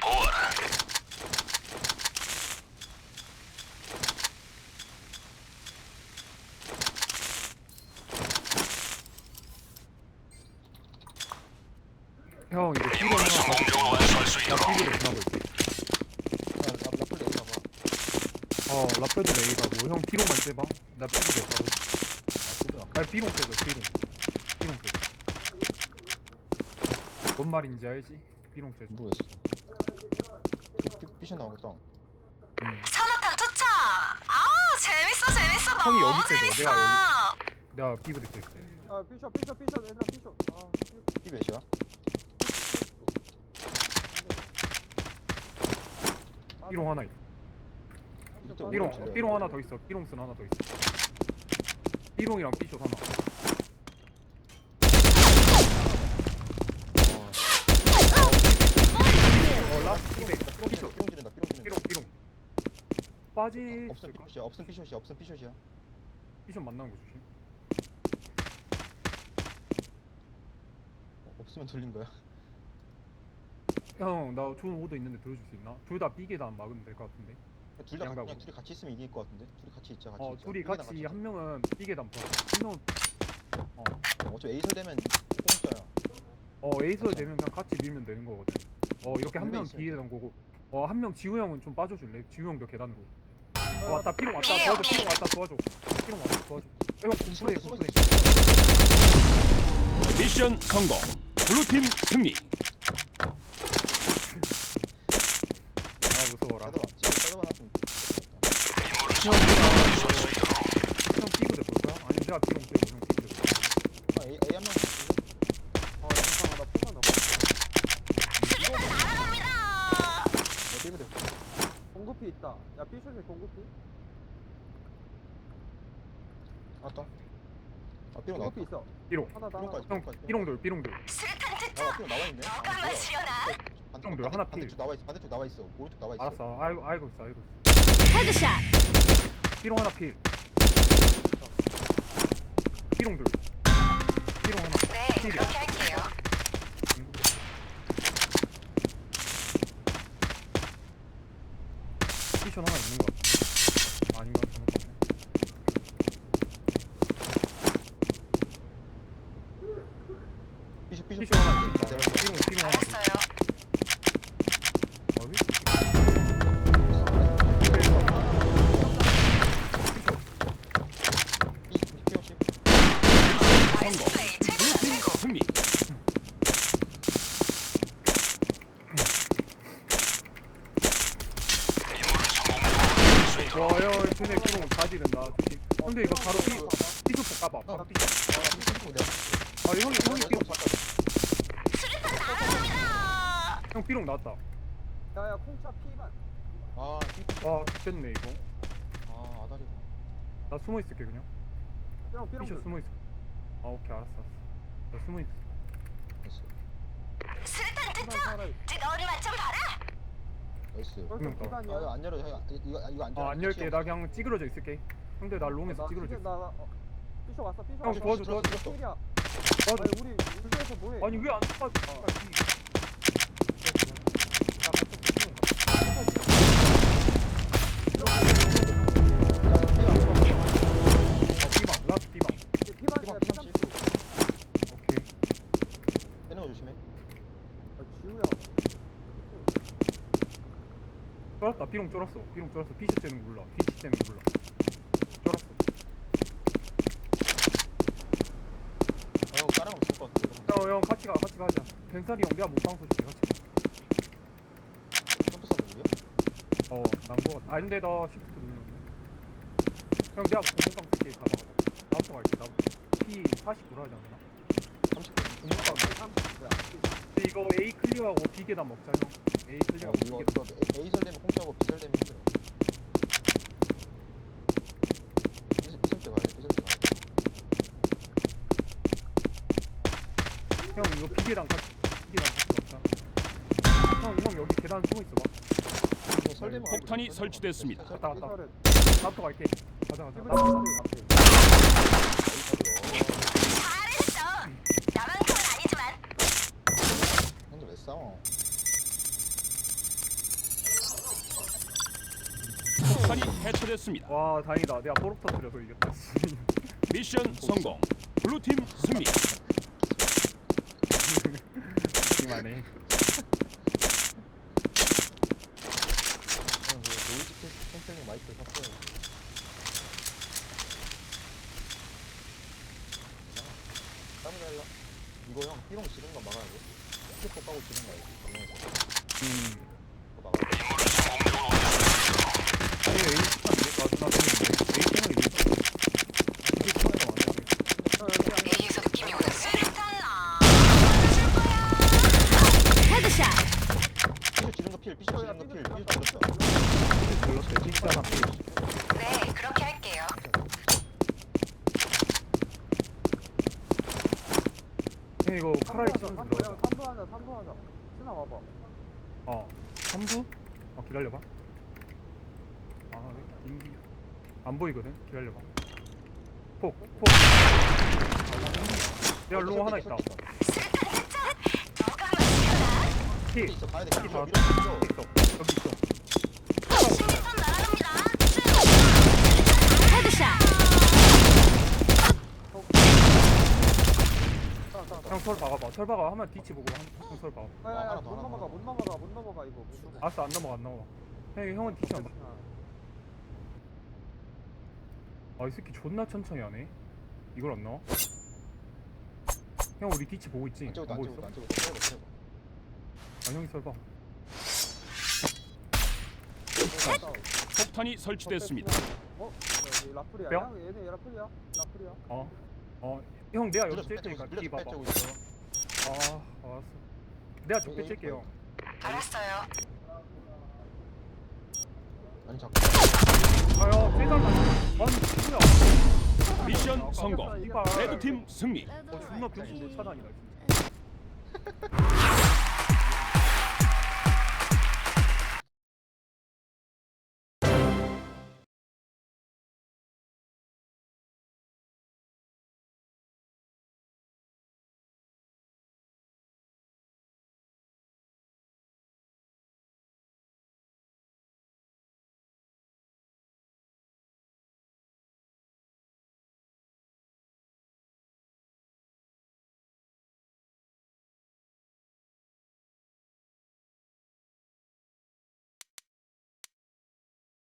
보아라. 형 이거 임무를 하나 성공적으로 완수할 수나 있도록 지나고 있게 야, 라- 라플 레이 봐봐. 어 라페도 레이 가고 형 B로만 째봐 나 B로 째고 아, 그래. 아니 B로 째고 B로 B로 째고 뭔 말인지 알지? B로 째고 모르겠어. 삐- 삐- 삐셔 나오겠다. 음. 산악탄 투척! 아 재밌어 재밌어 형이 너무 여기 있어줘, 재밌어 내가 내가 B부터 째게 아 삐셔 삐셔 삐셔 얘들아 삐셔 아삐 몇이야? B로 하나 있어 B롱 올라오지. B롱 하나 더 있어 B롱슨 하나 더 있어 B롱이랑 B숏 하나 어 라스 삐 200 삐롱 B숏 삐롱 지른다. 삐롱 지른다. B롱 B롱 빠지 없음 삐숏이야. 없음 삐숏이야. 없음 삐숏이야. B숏 만나는 거 조심 어, 없으면 돌린 거야. 형 나 좋은 오더 있는데 들어줄 수 있나? 둘다 B계단 막으면 될 것 같은데 둘다 양가고. 그냥 둘이 같이 있으면 이길 것 같은데. 둘이 같이 있자. 같이 어 있자. 둘이 같이 있자. 한 명은 B계단 봐. 한 명은 어, 어차피 에이설 되면 공짜야. 어 에이스 되면 그냥 같이 밀면 되는 거거든. 어 이렇게 한명 있어요. B계단 거고 어한 명 지우 형은 좀 빠져줄래? 지우 형도 계단으로. 어, 왔다 피롱 왔다 도와줘 피롱 왔다 도와줘. 피롱 왔다 도와줘. 어, 형 공포해 공포해. 미션 성공. 블루팀 승리. 아 무서워라. 제대로 지금 빼려놨으면 임무를 성공적으로 완수할 수 있도록. 형 B부대 볼 거야? 아니 내가 피롱 빼고 형 B부대. 아, A A 한 명. 아 잠깐만 나 폭만 남았어 날아갑니다 내 삐부대. 공구피 있다 야 삐셔에 공구피 왔다. 아, 삐롱 나왔다. 공구피 있어. 하나 삐롱까지. 형 삐롱까지. 피롱돌 피롱돌. 수류탄 아, 투척 삐롱 나와 있네. 아, 너가 뭐야. 마시려나 반대쪽, 하나 필. 반대쪽 나와 있어. 반대쪽 나와 있어. 오른쪽 나와 있어. 알았어. 알고 알고 있어 알고 있어. 헤드샷 피롱 하나 필. 피롱돌. 피롱 하나. 네 필이야. 그렇게 할게 요 피션 하나 있는 것 같아. 잘못 봤네. 삐쇼 삐쇼 피션 하나 있다. 피롱 피롱 하나. 있다. 알았어요 와, 야, 쟤네 피롱 다 지른다. 근데 이거 바로 피 피쇼 볼까봐. 바로 피. 아, 형이 형이. 수류탄 날아갑니다 형 피롱 나왔다. 야야 콩차 피만 아, 와, 됐네 이거. 아, 아다리. 나 숨어 있을게 그냥. 삐롱 삐롱 피쇼 숨어 있어. 아, 오케이 알았어. 알았어. 나 숨어 있어. 됐어. 수류탄 투척 살아있어 뜨거운 맛좀 나이스. 그러니까. 이렇게 아, 피만이야 이거 안 열어. 형, 이거 이거 안 열어. 아, 안 열게. 나 그냥 찌그러져 있을게. 형들 나 롱에서 찌그러져 있어. 나 어, 삐셔 왔어 삐셔 형 왔어 도와줘 도와줘. 필이야 도와줘. 아니 우리 울드에서 뭐해 아니 왜안 도와줘? 비방 쫄았다. 비롱 쫄았어. 비롱 쫄았어. 피시 때는 몰라. 피시 때는 몰라. 쫄았어. 아, 형 따라가면 죽을 것 같아. 형, 형 같이 가. 같이 가자. 벤살이 형 내가 못방서 줄게. 같이. 가. 점프 싸는 거야? 어, 난거 같아. 아 근데 나 시프트 누르는데. 형 내가 공격방 쓸게. 가봐. 나부터 갈게. 나부터. P 49로 하지 않나? 30분. 공격방. 30뭐야 근데 이거 A 클리어하고 B 계단 먹자 형. A 어, 클리어하고 B 이거 계단. 이거 A- A설 되면 공짜고 B설 되면 힘들어. B설 B설 때 가야 돼. B설 때 가야 돼. 형 이거 B 계단 같이. B 계단 같이 먹자. 형, 형 여기 계단 숨어 있어 봐. 이거 설 되면 폭탄이. 설치됐습니다. 설- 왔다 왔다. 나부터 갈게. 가자 가자. 나부터. 앞에 해체됐습니다. 와 다행이다 내가 뽀록 터뜨려서 이겼다 미션 성공. 블루팀 승리. 이만해 노이즈 캔- 마이크 샀어요. 날라. 이거 형 삐롱 지른 거 막아야 돼. 스티커 까고 지른 거 알지? 음 그거 막아야 돼. 아니 에이 나 나중에 에이 생각이 이게 이게 처음에 왔는데 형 여기 안 A에서 느낌이 오는 수류탄 줄 거야. 헤드샷. 삐쇼 지른 거 필, 삐쇼 지른 거 필, 삐쇼 질렀어. 불렀대 진짜 나 네, 그렇게 할게요. 형 이거 카라이 치면 3분 들어가자 3분 하자 3분 하자. 신아 와봐. 어 3부? 어 기다려봐. 아 인기. 안 보이거든? 기다려봐. 폭폭. 내가 롱 하나 있다? 피 있어, 봐야 돼. 있어. 여기 있어. 신기선 날아갑니다. 헤드샷. 형설 박아봐 설 박아 하면 뒤치 보고 형설 박아 야 야야 하나 못 더, 하나 넘어가 더. 못 넘어가 못 넘어가 이거 못 넘어가 알았어 안 넘어가 안 넘어가 형 형은 뒤치 안 봐. 아, 이 새끼 존나 천천히 하네. 이걸 안 넣어? 형, 우리 뒤치 보고 있지? 안 보고 있어? 안 찍었다. 찍어봐, 찍어봐. 아, 형이 설봐. 폭탄이 설치됐습니다. 어? 여기 라플이야 뿅? 형 얘네 라플이야 라플이야 어? 어, 형, 내가 여기 찔 뺏고 테니까 밀려서 봐봐. 있어. 아, 알았어. 내가 적배 여기 찔게요. 알았어요. 아니, 자꾸. 아, 형, 찔달라. 아니. 미션 성공. 이봐. 레드팀 승리. 어, 존나 병신데 차단이다, 진짜.